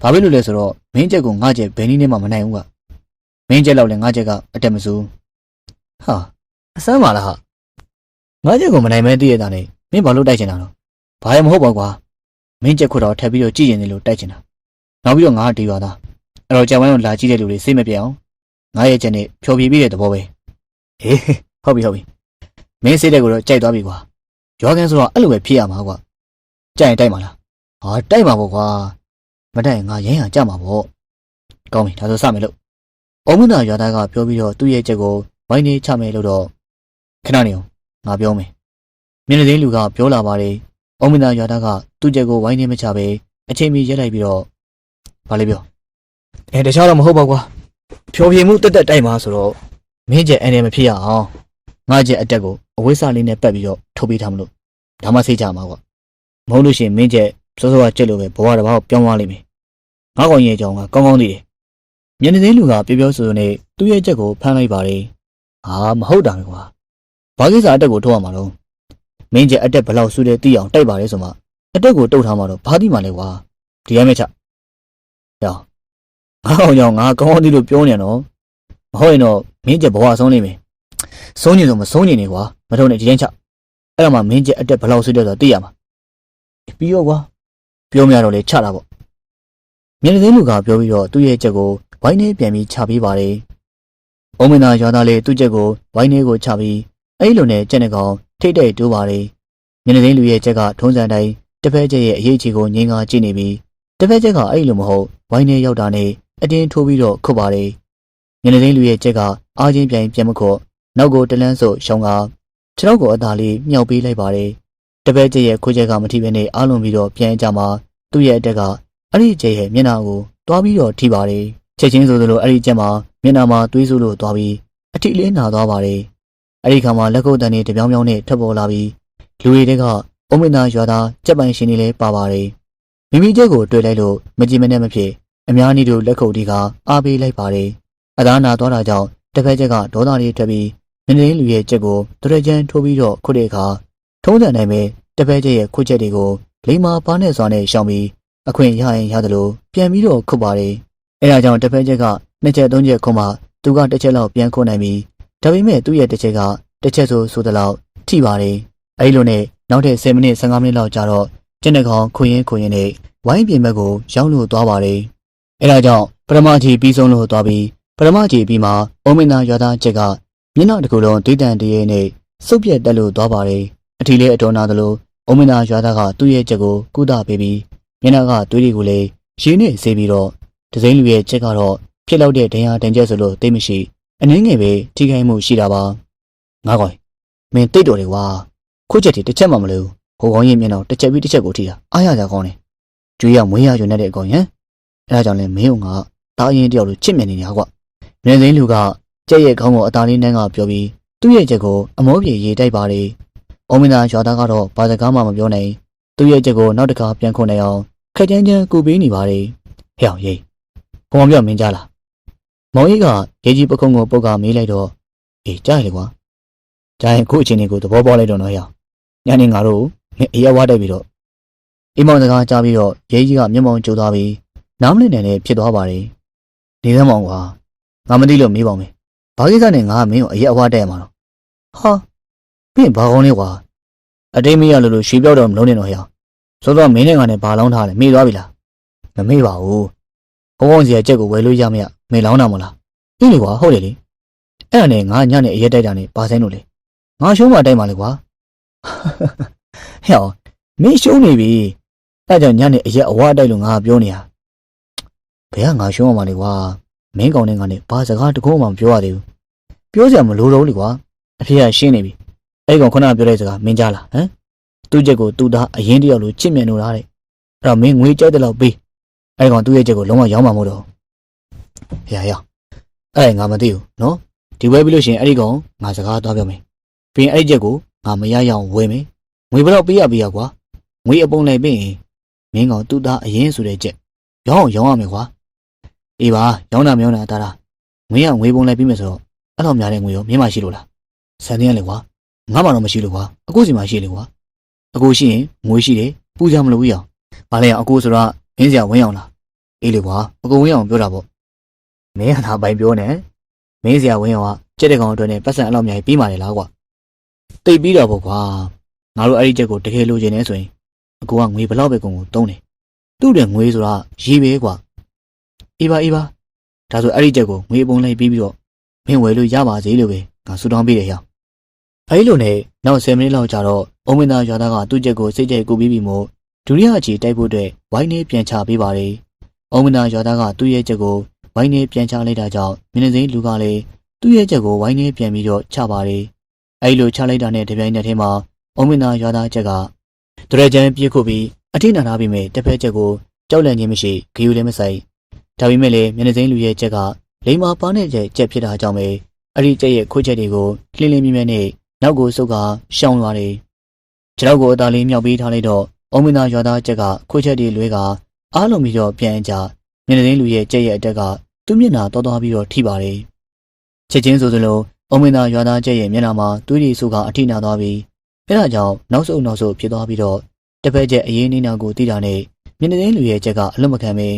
ဘာဖြစ်လို့လဲဆိုတော့မင်းကျက်ကငါကျက်ဘယ်နည်းနဲ့မှမနိုင်ဘူးကမင်းကျက်လောက်လဲငါကျက်ကအတက်မဆူဟာအစမ်းပါလားဟာငါကျက်ကမနိုင်မဲတည့်ရတာနဲ့မင်းဘာလို့တိုက်ချင်တာတော့ဘာရမဟုတ်ပါကွာ မင်းကျက်ခွတ်တော့ထပ်ပြီးတော့ကြည်ရင်လည်းလို့တိုက်ချင်တာနောက်ပြီးတော့ငါတီးပါသားအဲ့တော့ကြက်ဝိုင်းကိုလာကြည့်တဲ့လူတွေစိတ်မပြေအောင်ငါရဲ့ချက်နဲ့ဖြောပြပြီးတဲ့သဘောပဲဟေးဟုတ်ပြီဟုတ်ပြီမင်းစိတ်တဲ့ကိုတော့ကြိုက်သွားပြီကွာရွာကန်ဆိုတော့အဲ့လိုပဲဖြစ်ရမှာကွာကြိုက်ရင်တိုက်မှာလားဟာတိုက်မှာပေါ့ကွာမတိုက်ရင်ငါရမ်းရကြမှာပေါ့ကောင်းပြီဒါဆိုစမယ်လို့အုံမနာရွာသားကပြောပြီးတော့သူ့ရဲ့ချက်ကိုဝိုင်းနေချမယ်လို့တော့ခဏနေအောင်ငါပြောမယ်မျက်နှာသိမ်းလူကပြောလာပါတယ် အုံမနာရွာသားကသူ့ချက်ကိုဝိုင်းနေမချပဲအချိန်မီရက်လိုက်ပြီးတော့ဗာလေပြောအဲတခြားတော့မဟုတ်ပါကွာဖြောပြမှုတက်တက်တိုက်မှာဆိုတော့မင်းချက်အနေမဖြစ်ရအောင်ငါချက်အတက်ကိုအဝိစာလေးနဲ့ပတ်ပြီးတော့ထုတ်ပေးထားမလို့ဒါမှစိတ်ကြမှာကွာမဟုတ်လို့ရှိရင်မင်းချက်စောစောကကြက်လို့ပဲဘဝတစ်ပါးကိုပြောင်းသွားလိမ့်မယ်ငါကောင်ရဲ့အကြောင်းကကောင်းကောင်းသိတယ်မျက်နှာသိမ်းလူကပြောပြောဆိုဆိုနဲ့သူ့ရဲ့ချက်ကိုဖမ်းလိုက်ပါတယ်ဟာမဟုတ်တာပဲကွာဘာကိစ္စအတက်ကိုထုတ်ရမှာတော့ မင်းချက်အတက်ဘယ်လောက်ဆူတယ်သိအောင်တိုက်ပါလေဆိုမှအတက်ကိုတုတ်ထားမှာတော့ဘာသိမှလဲကွာဒီရမ်းမဲ့ချက်ဟောငါကောင်ကြောင့်ငါကောင်းကောင်းသိလို့ပြောနေတော့မဟုတ်ရင်တော့မင်းချက်ဘဝဆုံးနေမယ်ဆုံးနေဆိုမဆုံးနေနေကွာမထုံနဲ့ဒီတိုင်းချက်အဲ့တော့မှမင်းချက်အတက်ဘယ်လောက်ဆူတယ်ဆိုတော့သိရမှာပြီးရောကွာပြောမရတော့လေချတာပေါ့မျက်နှာသိမ်းလူကပြောပြီးတော့သူ့ရဲ့ချက်ကိုဝိုင်းနေပြန်ပြီးချပေးပါတယ်။အုံမင်းသားရွာသားလေးသူ့ချက်ကိုဝိုင်းနေကိုချပြီး အဲ့လိုနဲ့ချက်နေကောင်ထိတ်တိတ်တိုးပါတယ်။မျက်နှာသိမ်းလူရဲ့ချက်ကထုံးစံတိုင်းတစ်ဖက်ချက်ရဲ့အရေးချီကိုငင်းကာကြည့်နေပြီးတစ်ဖက်ချက်ကအဲ့လိုမဟုတ်ဝိုင်းနေရောက်တာနဲ့အတင်းထိုးပြီးတော့ခုတ်ပါတယ်။မျက်နှာသိမ်းလူရဲ့ချက်ကအားချင်းပြိုင်ပြန်မခုတ်နောက်ကိုတလန်းဆိုရှောင်းကခြေထောက်ကိုအသာလေးမြောက်ပေးလိုက်ပါတယ်။တပည့်ကျရဲ့ခွေးချက်ကမထိဘဲနဲ့အားလုံးပြီးတော့ပြန်ကြမှာသူ့ရဲ့အတက်ကအဲ့ဒီကျရဲ့မျက်နှာကိုတွားပြီးတော့ထိပါတယ်ချက်ချင်းဆိုသလိုအဲ့ဒီချက်မှာမျက်နှာမှာသွေးဆူလို့တွားပြီးအထိလေးနာသွားပါတယ် အဲ့ဒီခါမှာလက်ကုပ်တန်တွေတပြောင်းပြောင်းနဲ့ထွက်ပေါ်လာပြီးလူတွေတဲကအုံမင်းသားရွာသားကြက်ပိုင်ရှင်တွေလည်းပါပါတယ်မိမိကျက်ကိုတွေ့လိုက်လို့မကြည်မနဲ့မဖြစ်အများကြီးတို့လက်ခုပ်တီးကအားပေးလိုက်ပါတယ်အသားနာသွားတာကြောင့်တစ်ဖက်ချက်ကဒေါသတွေထွက်ပြီးနင်းနေလူရဲ့ကြက်ကိုတရကြံထိုးပြီးတော့ခုတ်တဲ့အခါထုံးစံတိုင်းပဲတစ်ဖက်ချက်ရဲ့ခုတ်ချက်တွေကိုလိမ္မာပါနဲ့စွာနဲ့ရှောင်ပြီးအခွင့်ရရင်ရတယ်လို့ပြန်ပြီးတော့ခုတ်ပါတယ်အဲဒါကြောင့်တစ်ဖက်ချက်ကနှစ်ချက်သုံးချက်ခုမှသူကတစ်ချက်လောက်ပြန်ခုတ်နိုင်ပြီး ဒါပေမဲ့သူ့ရဲ့တစ်ချက်ကတစ်ချက်ဆိုဆိုသလောက်ထိပါတယ်အဲဒီလိုနဲ့နောက်ထပ်10မိနစ်15မိနစ်လောက်ကြာတော့ကျင်းတကောင်ခွင်ရင်ခွင်ရင်နဲ့ဝိုင်းပြင်ဘက်ကိုရောက်လို့သွားပါတယ်အဲဒါကြောင့်ပထမကြီးပြီးဆုံးလို့သွားပြီးပထမကြီးပြီးမှအုံမင်းသားရွာသားချက်ကမျက်နှာတစ်ခုလုံးဒေးတန်တရေနဲ့စုပ်ပြက်တက်လို့သွားပါတယ်အထီလေးအတော်နာသလိုအုံမင်းသားရွာသားကသူ့ရဲ့ချက်ကိုကုသပေးပြီးမျက်နှာကသွေးတွေကိုလည်းရင်းနဲ့ဆေးပြီးတော့ဒဇိန်လူရဲ့ချက်ကတော့ဖြစ်လောက်တဲ့ဒဏ်ရာဒဏ်ချက်ဆိုလို့သိမရှိ အနှင်းငယ်ပဲထိခိုက်မှုရှိတာပါငါကောင်မင်းတိတ်တော်တယ်ကွာခုချက်တီတစ်ချက်မှမလို့ဟိုကောင်ရဲ့မျက်နှာတစ်ချက်ပြီးတစ်ချက်ကိုထိတာအားရကြကောင်းတယ်ကျွေးရမွေးရရွနေတဲ့အကောင်ရန်အဲဒါကြောင့်လဲမင်းကတာအရင်တယောက်လိုချစ်မြတ်နေနေတာကွမြင်းစင်းလူကကြက်ရဲ့ခေါင်းကိုအသားလေးနှန်းကပြောပြီးသူ့ရဲ့ချက်ကိုအမောပြေရေးတိုက်ပါတယ်။အုံမင်းသားရွာသားကတော့ဘာစကားမှမပြောနိုင်သူ့ရဲ့ချက်ကိုနောက်တစ်ခါပြန်ခုန်နိုင်အောင်ခက်ကြမ်းကြမ်းကူပေးနေပါတယ်။ဟဲ့အောင်ရေးဘုံပြောမင်းကြလား။ မောင်ကြီးကရေကြီးပခုံးကိုပုတ်ကမေးလိုက်တော့အေးကြားရလေကွာ။ကြားရင်ခုအချိန်လေးကိုသဘောပေါက်လိုက်တော့နော်ဟဲ့။ညနေငါတို့မင်းအေးရဝါတိုက်ပြီးတော့အိမ်မောင်စကားကြားပြီးတော့ရဲကြီးကမျက်မှောင်ကျိုးသွားပြီးနားမလည်နိုင်နဲ့ဖြစ်သွားပါတယ်။နေသမောင်ကွာငါမသိလို့မေးပါမယ်။ဘာကိစ္စနဲ့ငါကမင်းကိုအရက်အဝါတက်ရမှာတော့။ဟာမင်းဘာကောင်းလဲကွာ။အတိတ်မရလို့လို့ရွှေပြောက်တော့မလုံးနဲ့တော့ဟဲ့။စောစောမင်းနဲ့ငါနဲ့ဘာလောင်းထားလဲမေးသွားပြီလား။မမေးပါဘူး။ဘုံဘုံစီရဲ့ကြက်ကိုဝယ်လို့ရမရ မေးလောင်းတာမလား။အေးလေကွာဟုတ်တယ်လေ။အဲ့ဒါနဲ့ငါညနဲ့အရက်တိုက်တာနဲ့ဘာဆိုင်လို့လဲ။ငါရှုံးမှတိုက်မှလေကွာ။ဟဲ့အောင်မင်းရှုံးနေပြီ။အဲ့ကြောင့်ညနေအရက်အဝါတိုက်လို့ငါပြောနေတာ။ဘယ်ကငါရှုံးရမှာလဲကွာ။မင်းကောင်နဲ့ငါနဲ့ဘာစကားတကုံးမှမပြောရသေးဘူး။ပြောစရာမလိုတော့လေကွာ။အဖေကရှင်းနေပြီ။အဲ့ကောင်ခုနကပြောတဲ့စကားမင်းကြားလားဟမ်။သူ့ချက်ကိုသူ့သားအရင်တယောက်လိုချစ်မြတ်လို့လားတဲ့။အဲ့တော့မင်းငွေကြိုက်တဲ့လောက်ပေး။အဲ့ကောင်သူ့ရဲ့ချက်ကိုလုံးဝရောင်းမှာမဟုတ်တော့။ ဟေ့ရ။အဲ့ငါမသိဘူးနော်။ဒီဝဲပြီးလို့ရှိရင်အဲ့ဒီကောင်ငါစကားသွားပြောမယ်။ပြီးရင်အဲ့ဒီချက်ကိုငါမရရအောင်ဝယ်မယ်။ငွေဘယ်တော့ပေးရပေးရကွာ။ငွေအပုံလိုက်ပြီးရင်မင်းကောင်သူ့သားအရင်ဆိုတဲ့ချက်ရောင်းအောင်ရောင်းရမယ်ကွာ။အေးပါရောင်းတာမရောင်းတာတာတာငွေကငွေပုံလိုက်ပြီးမယ်ဆိုတော့အဲ့လိုများတဲ့ငွေရောမင်းမရှိလို့လား။ဆန်တင်းရလေကွာ။ငါမှတော့မရှိလို့ကွာ။အကိုစီမှာရှိလေကွာ။အကိုရှိရင်ငွေရှိတယ်ပူကြမလို့ဘူးရောင်။ဘာလဲအကိုဆိုတော့မင်းစရာဝင်းအောင်လား။အေးလေကွာအကိုဝင်းအောင်ပြောတာပေါ့။ မင်းကသာပိုင်ပြောနေ။မင်းစရာဝင်းအောင်ကကြက်တဲ့ကောင်အတွက်နဲ့ပတ်စံအလောက်များပြီးမှလေလားကွာ။တိတ်ပြီးတော့ပေါ့ကွာ။ငါတို့အဲ့ဒီချက်ကိုတကယ်လိုချင်နေဆိုရင်အကိုကငွေဘလောက်ပဲကုန်ကိုတုံးတယ်။သူ့တဲ့ငွေဆိုတာရေပဲကွာ။အေးပါအေးပါဒါဆိုအဲ့ဒီချက်ကိုငွေပုံလိုက်ပြီးပြီးတော့မင်းဝယ်လို့ရပါစေလို့ပဲငါဆူတောင်းပေးတယ်ဟော။အဲဒီလိုနဲ့နောက်10မိနစ်လောက်ကြာတော့အုံမင်းသားရွာသားကသူ့ချက်ကိုစိတ်ကြိုက်ကူပြီးပြီးမို့ဒုတိယအချီတိုက်ဖို့အတွက်ဝိုင်းနေပြန်ချပေးပါတယ်။အုံမင်းသားရွာသားကသူ့ရဲ့ချက်ကိုဝို င်းနေပြန်ချလိုက်တာကြောင့်မင်းစိန်လူကလည်းသူ့ရဲ့ချက်ကိုဝိုင်းနေပြန်ပြီးတော့ချပါတယ်။အဲဒီလိုချလိုက်တာနဲ့တပြိုင်နက်တည်းမှာအုံမင်းသားရွာသားချက်ကဒရကြံပြေးခုပြီးအထိနာထားပြီးမြဲတစ်ဖက်ချက်ကိုကြောက်လန့်ခြင်းမရှိဂီယူလည်းမဆိုင်ဒါပေမဲ့လည်းမျက်နှာစိမ်းလူရဲ့ချက်ကလိမ္မာပါနဲ့ချက်ချက်ဖြစ်တာကြောင့်ပဲအဲ့ဒီချက်ရဲ့ခွေးချက်တွေကိုလှင်းလင်းမြဲမြဲနဲ့နောက်ကိုစုပ်ကရှောင်သွားတယ်။ခြေထောက်ကိုအသာလေးမြောက်ပေးထားလိုက်တော့အုံမင်းသားရွာသားချက်ကခွေးချက်တွေလွဲကအားလုံးပြီးတော့ပြန်ကြမျက်နှာစိမ်းလူရဲ့ချက်ရဲ့အတက်က သူ့မျက်နှာတော်တော်ပြီးတော့ထိပါတယ်။ချက်ချင်းဆိုသလိုအုံမင်းသားရွာသားချက်ရဲ့မျက်နှာမှာသွေးတွေစုကအထိနာသွားပြီးအဲဒါကြောင့်နောက်ဆုတ်နောက်ဆုတ်ဖြစ်သွားပြီးတော့တစ်ဖက်ချက်အရေးနေနာကိုတိတာနဲ့မျက်နှာစိမ်းလူရဲ့ချက်ကအလွတ်မခံပဲ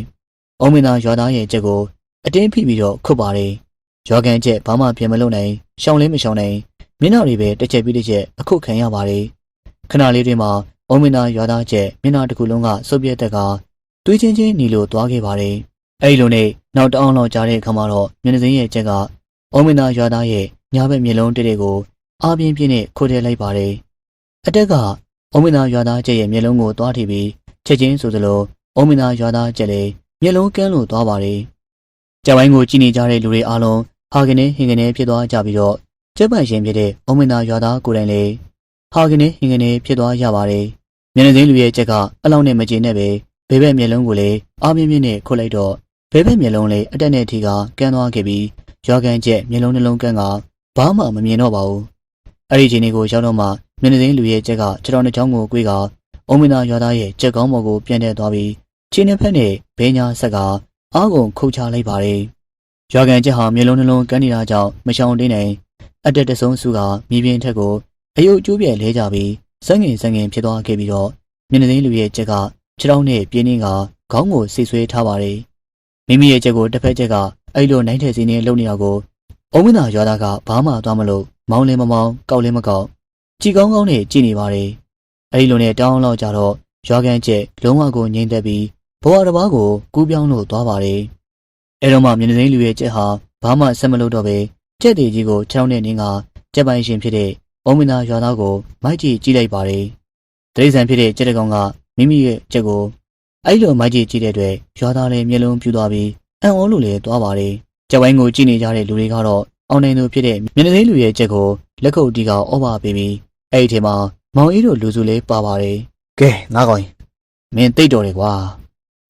အုံမင်းသားရွာသားရဲ့ချက်ကိုအတင်းဖိပြီးတော့ခုတ်ပါတယ်။ရွာကန်ချက်ဘာမှပြင်မလုပ်နိုင်ရှောင်းလေးမရှောင်းနိုင်မျက်နှာတွေပဲတစ်ချက်ပြီးတစ်ချက်အခုခံရပါတယ်။ခဏလေးတွင်မှာအုံမင်းသားရွာသားချက်မျက်နှာတစ်ခုလုံးကစုပ်ပြက်တက်ကတွေးချင်းချင်းနီလိုသွားခဲ့ပါတယ်။ အဲဒီလိုနဲ့နောက်တအောင်လောက်ကြားတဲ့အခါမှာတော့မျက်နှာစိမ်းရဲ့ချက်ကအုံမင်းသားရွာသားရဲ့ညာဘက်မျက်လုံးတစ်တွေကိုအားပြင်းပြင်းနဲ့ခုတ်ထည့်လိုက်ပါတယ်။အတက်ကအုံမင်းသားရွာသားချက်ရဲ့မျက်လုံးကိုသွားထိပြီးချက်ချင်းဆိုသလိုအုံမင်းသားရွာသားချက်လည်းမျက်လုံးကန်းလို့သွားပါတယ်။ကြောင်ဝိုင်းကိုကြည့်နေကြတဲ့လူတွေအားလုံးဟာကနေဟင်ကနေဖြစ်သွားကြပြီးတော့ကျက်ပန့်ရှင်ဖြစ်တဲ့အုံမင်းသားရွာသားကိုယ်တိုင်လေဟာကနေဟင်ကနေဖြစ်သွားရပါတယ်။မျက်နှာစိမ်းလူရဲ့ချက်ကအလောက်နဲ့မကျေနဲ့ပဲဘေဘက်မျက်လုံးကိုလေအားမြင့်မြင့်နဲ့ခုတ်လိုက်တော့ ဘေဘက်မျက်လုံးလေအတက်နဲ့ထီကကန်းသွားခဲ့ပြီးရွာကန်ချက်မျက်လုံးနှလုံးကန်းကဘာမှမမြင်တော့ပါဘူး။အဲ့ဒီချိန်လေးကိုရောက်တော့မှမျက်နှာသိမ်းလူရဲ့ကြက်ကခြေတော်နှစ်ချောင်းကိုကွေးကအုံမင်းသားရွာသားရဲ့ကြက်ကောင်းပေါ်ကိုပြန်တက်သွားပြီးချင်းနှစ်ဖက်နဲ့ဘဲညာဆက်ကအားကုန်ခုတ်ချလိုက်ပါတယ်။ရွာကန်ကြက်ဟာမျိုးလုံးနှလုံးကန်းနေတာကြောင့်မရှောင်တင်းနိုင်အတက်တဆုံးစုကမြေပြင်ထက်ကိုအယုတ်ကျိုးပြဲလဲကြပြီးစငင်စငင်ဖြစ်သွားခဲ့ပြီးတော့မျက်နှာသိမ်းလူရဲ့ကြက်ကခြေတော်နဲ့ပြင်းနေကခေါင်းကိုဆိတ်ဆွဲထားပါတယ်။ မိမိရဲ့ကြက်ကိုတစ်ဖက်ကြက်ကအဲ့လိုနိုင်တဲ့စီနေလုံနေတာကိုအုံမင်းသားရွာသားကဘာမှသွားမလို့မောင်းလဲမမောင်းကောက်လဲမကောက်ကြည်ကောင်းကောင်းနဲ့ကြည်နေပါတယ်။အဲဒီလိုနဲ့တောင်းလောက်ကြတော့ရွာကန်ကျက်လုံးဝကိုငိမ့်သက်ပြီးဘဝတစ်ပါးကိုကူးပြောင်းလို့သွားပါတယ်။အဲတော့မှမျက်နှာသိမ်းလူရဲ့ကျက်ဟာဘာမှဆက်မလုပ်တော့ပဲကျက်တီကြီးကိုချောင်းနဲ့နင်းကကျက်ပိုင်ရှင်ဖြစ်တဲ့အုံမင်းသားရွာသားကိုမိုက်ကြည့်ကြည့်လိုက်ပါတယ်။တိရစ္ဆာန်ဖြစ်တဲ့ကျက်တကောင်ကမိမိရဲ့ကျက်ကို အဲ့လိုမိုက်ကြည့်ကြည့်တဲ့အတွက်ရွာသားလည်းမျက်လုံးပြူသွားပြီးအံ့ဩလို့လည်းသွားပါတယ်။ကျက်ဝိုင်းကိုကြည့်နေကြတဲ့လူတွေကတော့အောင်နိုင်သူဖြစ်တဲ့မျက်နှာသိမ်းလူရဲ့ကျက်ကိုလက်ခုပ်တီကဩဘာပေးပြီးအဲ့ဒီထဲမှာမောင်အေးတို့လူစုလေးပါပါတယ်။ကဲငါကောင်မင်းတိတ်တော်တယ်ကွာ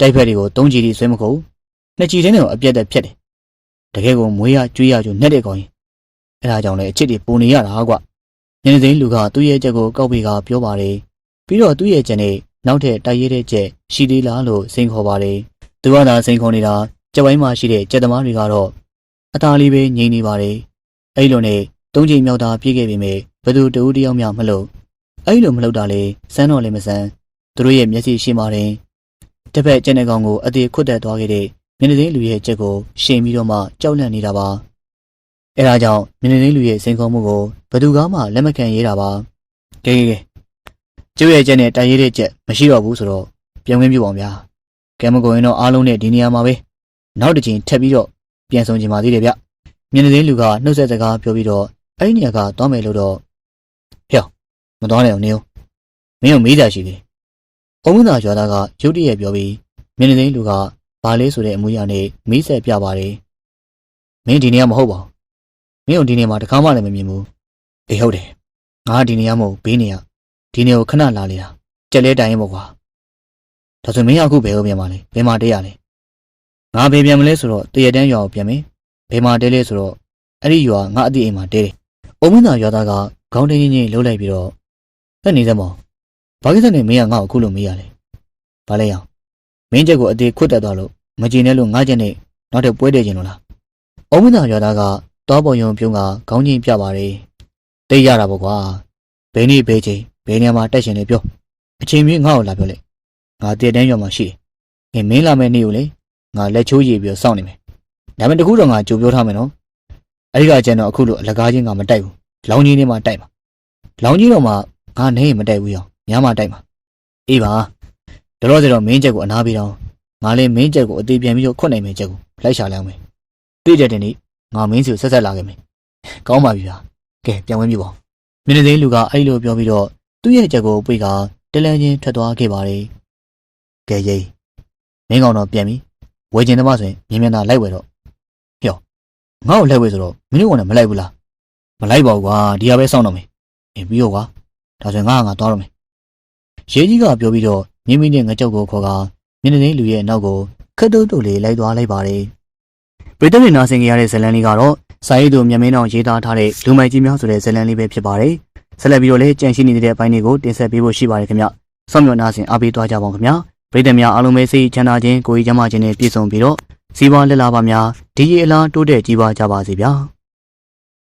တိုက်ဖက်တွေကိုသုံးကြည်တီဆွဲမခုနှစ်ကြည်တဲ့နဲ့အပြက်သက်ဖြစ်တယ်။တကယ်ကိုမွေးရကျွေးရကြနှက်တဲ့ကောင်အဲ့ဒါကြောင့်လည်းအချစ်တွေပုံနေရတာကွ။မျက်နှာသိမ်းလူကသူ့ရဲ့ကျက်ကိုကောက်ပေးကပြောပါတယ်။ပြီးတော့သူ့ရဲ့ကျက်နဲ့ နောက်ထပ်တိုက်ရဲတဲ့ကျက်ရှိသေးလားလို့စိန်ခေါ်ပါတယ်။သူကသာစိန်ခေါ်နေတာကျက်ဝိုင်းမှာရှိတဲ့ကျက်သမားတွေကတော့အသားလေးပဲငြိမ်နေပါတယ်။အဲ့လိုနဲ့သုံးချိန်မြောက်တာပြည့်ခဲ့ပြီမေဘသူတူတယောက်မှမလို့အဲ့လိုမလုပ်တာလေစမ်းတော့လည်းမစမ်းသူတို့ရဲ့မျက်စိရှိမှတင်တစ်ဖက်ကျန်တဲ့ကောင်ကိုအသေးခွတ်တက်သွားခဲ့တဲ့မျက်နှာသိမ်းလူရဲ့ချက်ကိုရှင်ပြီးတော့မှကြောက်လန့်နေတာပါအဲဒါကြောင့်မျက်နှာသိမ်းလူရဲ့စိန်ခေါ်မှုကိုဘသူကမှလက်မခံရေးတာပါကဲကဲ ကဲကျုပ်ရဲ့ချက်နဲ့တိုင်ရေးတဲ့ချက်မရှိတော့ဘူးဆိုတော့ပြောင်းခင်းပြပါအောင်ဗျာကဲမကိုရင်တော့အားလုံးနဲ့ဒီနေရာမှာပဲနောက်တစ်ချိန်ထပ်ပြီးတော့ပြန်ဆောင်ချင်ပါသေးတယ်ဗျမျက်နှာသိမ်းလူကနှုတ်ဆက်စကားပြောပြီးတော့အဲ့ဒီနေရာကသွားမယ်လို့တော့ဟဲ့မသွားနဲ့အောင်နေဦးမင်းတို့မေးကြရှိသေးအုံးမသာရွာသားကရုတ်တရက်ပြောပြီးမျက်နှာသိမ်းလူကဘာလေးဆိုတဲ့အမူအရာနဲ့မေးဆက်ပြပါတယ်မင်းဒီနေရာမဟုတ်ပါဘူးမင်းတို့ဒီနေရာမှာတခါမှလည်းမမြင်ဘူးအေးဟုတ်တယ်ငါဒီနေရာမဟုတ်ဘေးနေရာ ဒီနေရာကိုခဏလာနေတာကြက်လဲတိုင်ရင်ပေါ့ကွာဒါဆိုမင်းအခုဘယ်ကိုပြန်มาလဲဘယ်မှာတဲရလဲငါဘယ်ပြန်မလဲဆိုတော့တရတန်းရွာကိုပြန်မယ်ဘယ်မှာတဲလဲဆိုတော့အဲ့ဒီရွာငါအတိအိမ်မှာတဲတယ်အုံးမသာရွာသားကခေါင်းတင်းချင်းလှုပ်လိုက်ပြီးတော့တက်နေစမောဘာကိစ္စနဲ့မင်းကငါ့ကိုအခုလိုမေးရလဲဘာလဲရောင်မင်းချက်ကိုအသေးခွတ်တက်သွားလို့မကြည်နဲ့လို့ငါချက်နဲ့နောက်ထပ်ပွဲတည်ခြင်းလို့လားအုံးမသာရွာသားကတောပေါ်ယုံပြုံးကခေါင်းချင်းပြပါတယ်တိတ်ရတာပေါ့ကွာဘယ်နေ့ဘယ်ချိန် ဘယ်နေရာမှာတက်ရှင်လဲပြောအချိန်မျိုးငါ့ကိုလာပြောလိုက်ငါတည်တန်းရွာမှာရှိတယ်ငါမင်းလာမယ့်နေ့ကိုလေငါလက်ချိုးရည်ပြီးတော့စောင့်နေမယ်ဒါပေမဲ့တခုတော့ငါကြိုပြောထားမယ်နော်အဲ့ဒီကကျန်တော့အခုလိုအလကားချင်းကမတိုက်ဘူးလောင်းကြီးနေမှတိုက်မှာလောင်းကြီးတော့မှငါနေရင်မတိုက်ဘူးရောညမှတိုက်မှာအေးပါတော်တော်စတော့မင်းချက်ကိုအနာပေးတော့ငါလည်းမင်းချက်ကိုအသေးပြန်ပြီးတော့ခွတ်နိုင်မယ်ချက်ကိုလိုက်ရှာလိုက်အောင်မယ်သိတဲ့တင်နေ့ငါမင်းစီကိုဆက်ဆက်လာခဲ့မယ်ကောင်းပါပြီဗျာကဲပြန်ဝင်ပြီပေါ့မင်းသိန်းလူကအဲ့လိုပြောပြီးတော့ သူ့ရဲ့ချက်ကိုပြေးကတလန်ချင်းထွက်သွားခဲ့ပါတယ်ကဲရေးမင်းကောင်တော့ပြန်ပြီဝယ်ကျင်သမားဆိုရင်မြင်းမြန်းသာလိုက်ဝယ်တော့ဟျောငါ့ကိုလိုက်ဝယ်ဆိုတော့မင်းတို့ကလည်းမလိုက်ဘူးလားမလိုက်ပါဘူးကွာဒီဟာပဲစောင့်တော့မယ်အင်းပြီးတော့ကွာဒါဆိုရင်ငါကငါသွားတော့မယ်ရဲကြီးကပြောပြီးတော့မြင်းမင်းနဲ့ငကြောက်ကိုခေါ်ကမျက်နှာသိမ်းလူရဲ့နောက်ကိုခတ်တုတ်တုတ်လေးလိုက်သွားလိုက်ပါတယ်ပြည်သူ့နာဆင်ကြရတဲ့ဇလန်လေးကတော့စာရေးသူမြမင်းအောင်ရေးသားထားတဲ့လူမိုက်ကြီးများဆိုတဲ့ဇလန်လေးပဲဖြစ်ပါတယ် ဆက်လက်ပြီးတော့လည်းကြံရှိနေတဲ့အပိုင်းတွေကိုတင်ဆက်ပေးဖို့ရှိပါတယ်ခင်ဗျဆောင်းမြော်နာဆင်အားပေးသွားကြပါဦးခင်ဗျပြည်သူများအားလုံးပဲစိတ်ချမ်းသာခြင်းကိုယ်ကြီးကျန်းမာခြင်းနဲ့ပြည့်စုံပြီးတော့စီးပွားလက်လာပါများဒီရီအလားတိုးတက်ကြီးပါကြပါစေဗျာ